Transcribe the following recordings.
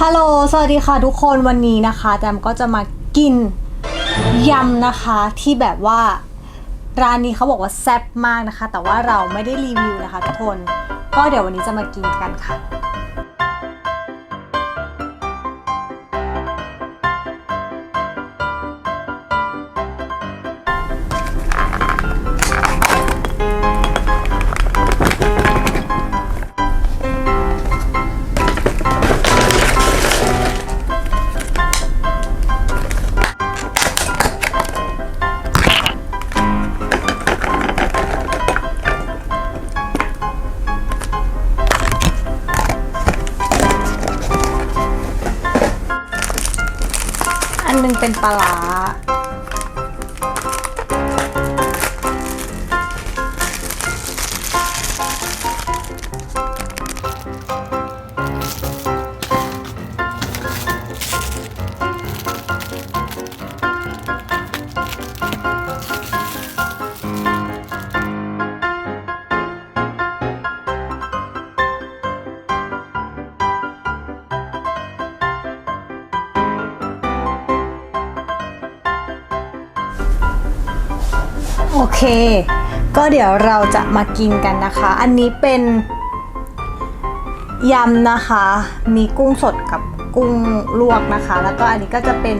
ฮัลโหล สวัสดีค่ะทุกคนวันนี้นะคะแจมก็จะมากินยำนะคะที่แบบว่าร้านนี้เขาบอกว่าแซ่บมากนะคะ แต่ว่าเราไม่ได้รีวิวนะคะทุกคน ก็เดี๋ยววันนี้จะมากินกันค่ะ อันหนึงเป็นปลาร้า โอเค ก็เดี๋ยวเราจะมากินกันนะคะ อันนี้เป็นยำนะคะ มีกุ้งสดกับกุ้งลวกนะคะ แล้วก็อันนี้ก็จะเป็น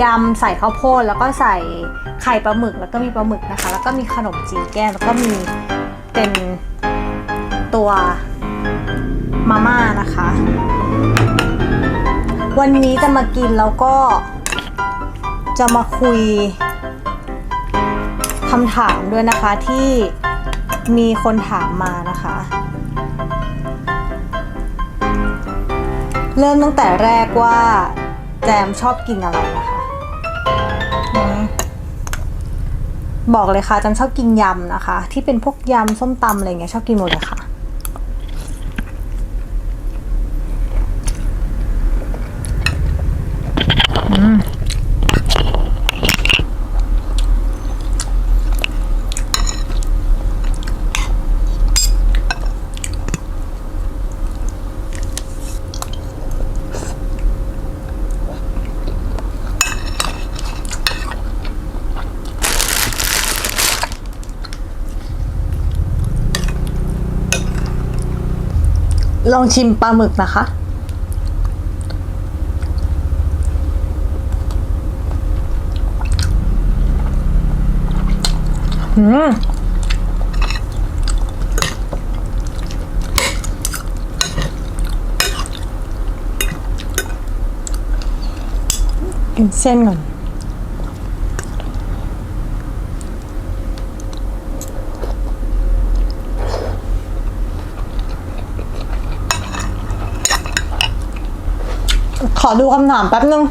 ยำใส่ข้าวโพดแล้วก็ใส่ไข่ปลาหมึกแล้วก็มีปลาหมึกนะคะ แล้วก็มีขนมจีนแก้มแล้วก็มีเป็นตัวมาม่านะคะ วันนี้จะมากินแล้วก็จะมาคุยำถามด้วยนะคะที่มีคนถามมานะคะ เริ่มตั้งแต่แรกว่าแจมชอบกินอะไรนะคะบอกเลยค่ะแจมชอบกินยำนะคะ ที่เป็นพวกยำส้มตำอะไรเงี้ยชอบกินหมดเลยค่ะ ลองชิมปลาหมึกนะคะ อืมกินเส้นก่อน ข อดูคำถามแป๊บนึง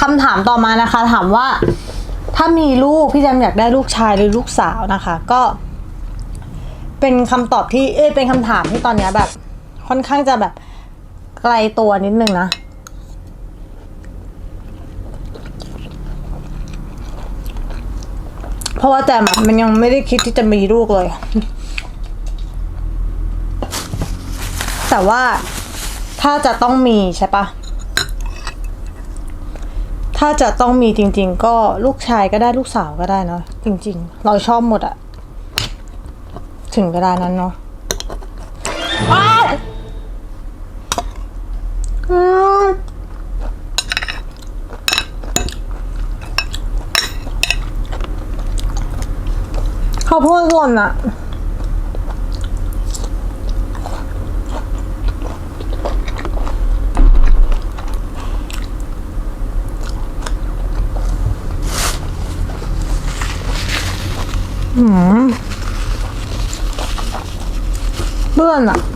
คำถามต่อมานะคะ ถามว่า ถ้ามีลูกพี่แจมอยากได้ลูกชายหรือลูกสาวนะคะ ก็ เป็นคำตอบที่เอ้เป็นคำถามที่ตอนเนี้ยแบบ ค่อนข้างจะแบบไกลตัวนิดนึงนะเพราะว่าแจมมันยังไม่ได้คิดที่จะมีลูกเลย แต่ว่าถ้าจะต้องมีใช่ปะ ถ้าจะต้องมีจริง ๆ ก็ลูกชายก็ได้ลูกสาวก็ได้เนาะจริง ๆ เราชอบหมดอะถึงเวลานั้นเนาะข้าวโพดหล่นอะ เบื่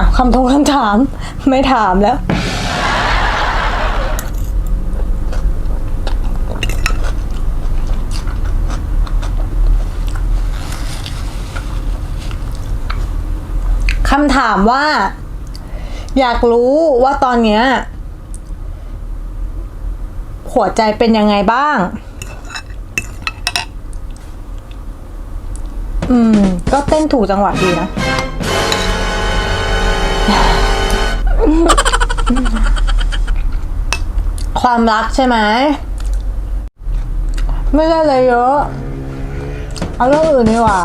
ะคำทงคำถาม ไม่ถามแล้ว คำถามว่า อยากรู้ว่าตอนเนี้ยหัวใจเป็นยังไงบ้าง อืม ก็เต้นถูกจังหวะดีนะ ความรักใช่ไหม ไม่ได้เลยเยอะ เอาเรื่องอื่นดีกว่า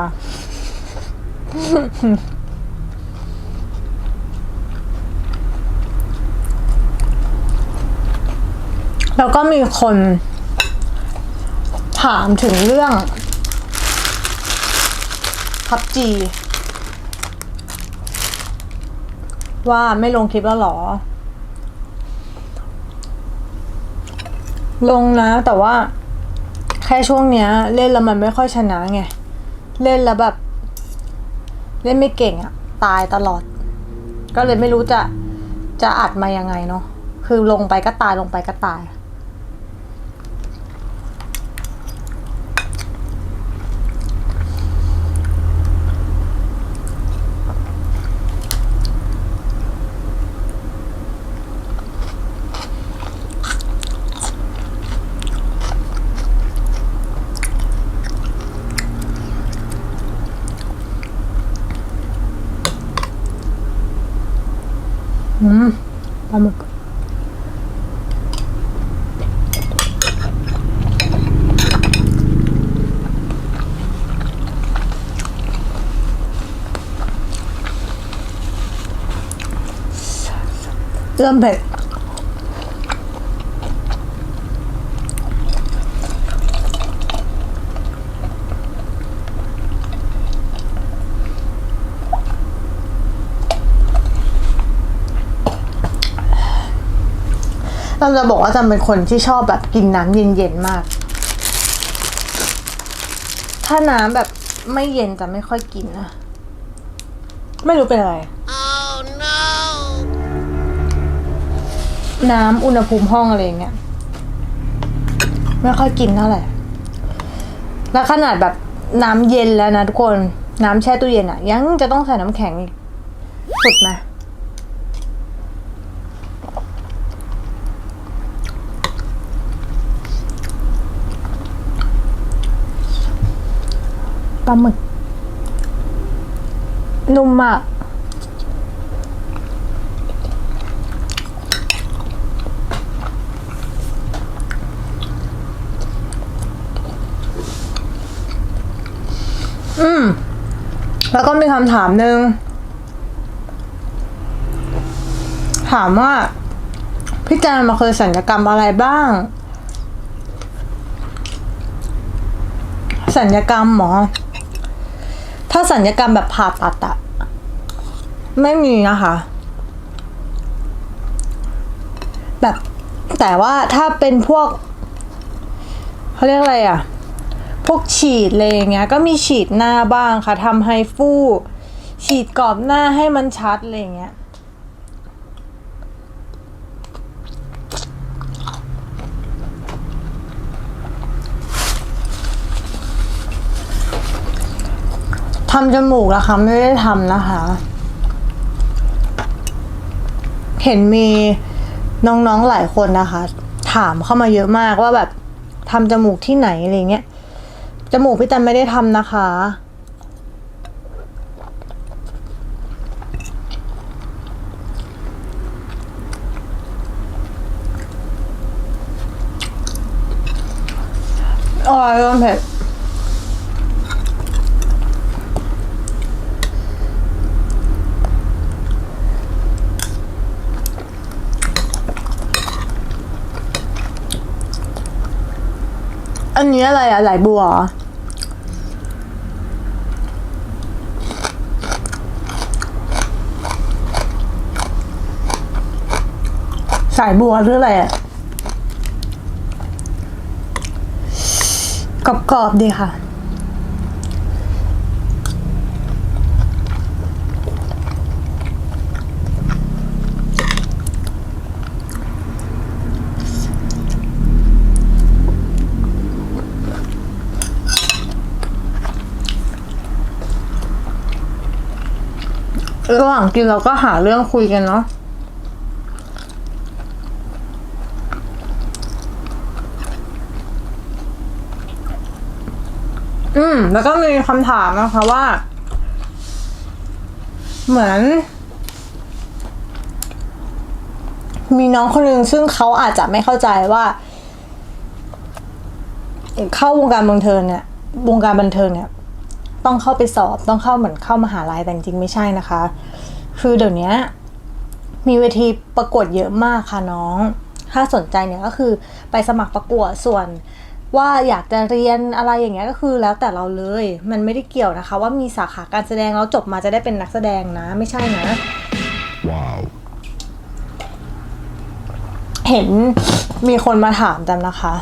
แล้วก็มีคน ถามถึงเรื่องพับจี ว่าไม่ลงคลิปแล้วหรอ ลงนะ แต่ว่า แค่ช่วงเนี้ย เล่นแล้วมันไม่ค่อยชนะไง เล่นแล้วแบบ เล่นไม่เก่งอะตายตลอด ก็เลยไม่รู้จะจะอัดมายังไงเนาะคือลงไปก็ตายลงไปก็ตาย อืมปลาหมึ เราจะบอกว่าจำเป็นคนที่ชอบแบบกินน้ำเย็นๆมาก ถ้าน้ำแบบไม่เย็นจะไม่ค่อยกินนะ ไม่รู้เป็นอะไรน้ำอุณหภูมิห้องอะไรเงี้ย ไม่ค่อยกินเท่าไหร่ แล้วขนาดแบบน้ำเย็นแล้วนะทุกคน น้ำแช่ตู้เย็นอะยังจะต้องใส่น้ำแข็งอีก สุดไหม ปลาหมึก นุ่มมากอืม แล้วก็มีคำถามหนึ่ง ถามว่า พี่แจนมาเคยสัญญกรรมอะไรบ้าง สัญญกรรมหมอ ถ้าสัญญกรรมแบบผ่าตัดอะไม่มีนะคะ แบบแต่ว่าถ้าเป็นพวกเขาเรียกอะไรอะพวกฉีดอะไรอย่างเงี้ย ก็มีฉีดหน้าบ้างค่ะทำไฮฟูฉีดกรอบหน้าให้มันชัดอะไรอย่างเงี้ย ทำจมูกนะคะไม่ได้ทำนะคะ เห็นมีน้องๆหลายคนนะคะ ถามเข้ามาเยอะมากว่าแบบทำจมูกที่ไหนอะไรเงี้ยจมูกพี่แตนไม่ได้ทำนะคะอร่อยมันเผ็ด อันนี้อะไรอะไหลบัวสายบัวหรืออะไรอะกรอบๆดีค่ะ ระหว่างกินเราก็หาเรื่องคุยกันเนาะอืม แล้วก็มีคำถามนะคะว่า เหมือน มีน้องคนหนึ่งซึ่งเขาอาจจะไม่เข้าใจว่า เข้าวงการบันเทิงเนี่ย วงการบันเทิงเนี่ย ต้องเข้าไปสอบต้องเข้าเหมือนเข้ามหาลัยแต่จริงๆไม่ใช่นะคะ คือเดี๋ยวนี้มีเวทีประกวดเยอะมากค่ะน้อง ถ้าสนใจเนี่ยก็คือไปสมัครประกวดส่วนว่าอยากจะเรียนอะไรอย่างเงี้ยก็คือแล้วแต่เราเลย มันไม่ได้เกี่ยวนะคะ ว่ามีสาขาการแสดงแล้วจบมาจะได้เป็นนักแสดงนะ ไม่ใช่นะ Wow. เห็นมีคนมาถามจำนะคะ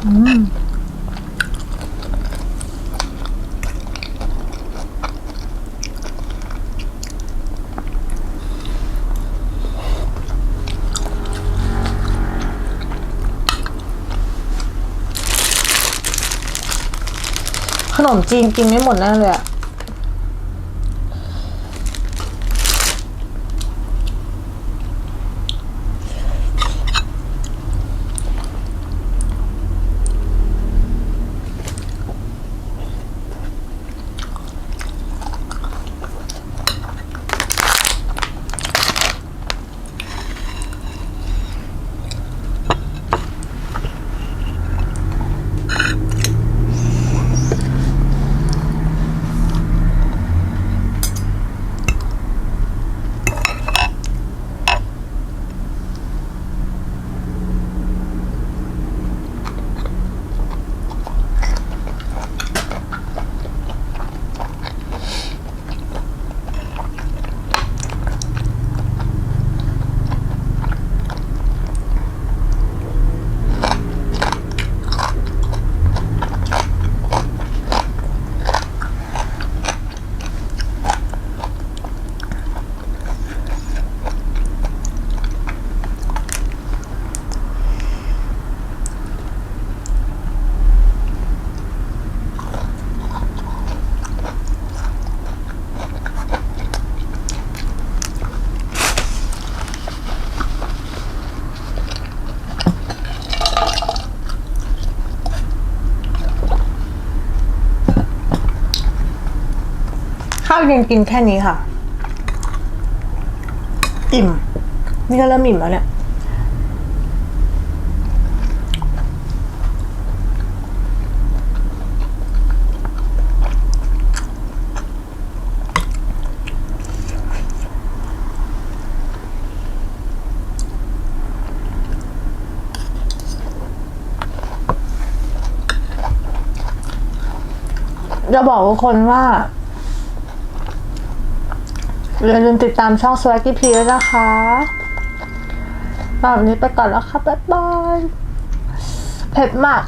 ขนมจีนกินไม่หมดแน่เลยอะ ข้าวเย็นกินแค่นี้ค่ะ อิ่ม นี่ก็เริ่มอิ่มแล้วเนี่ย จะบอกทุกคนว่า อย่าลืมติดตามช่องสวัสดีพีด้วยนะคะแบบวันนี้ไปก่อนแล้วค่ะบ๊ายบาย เผ็ดมาก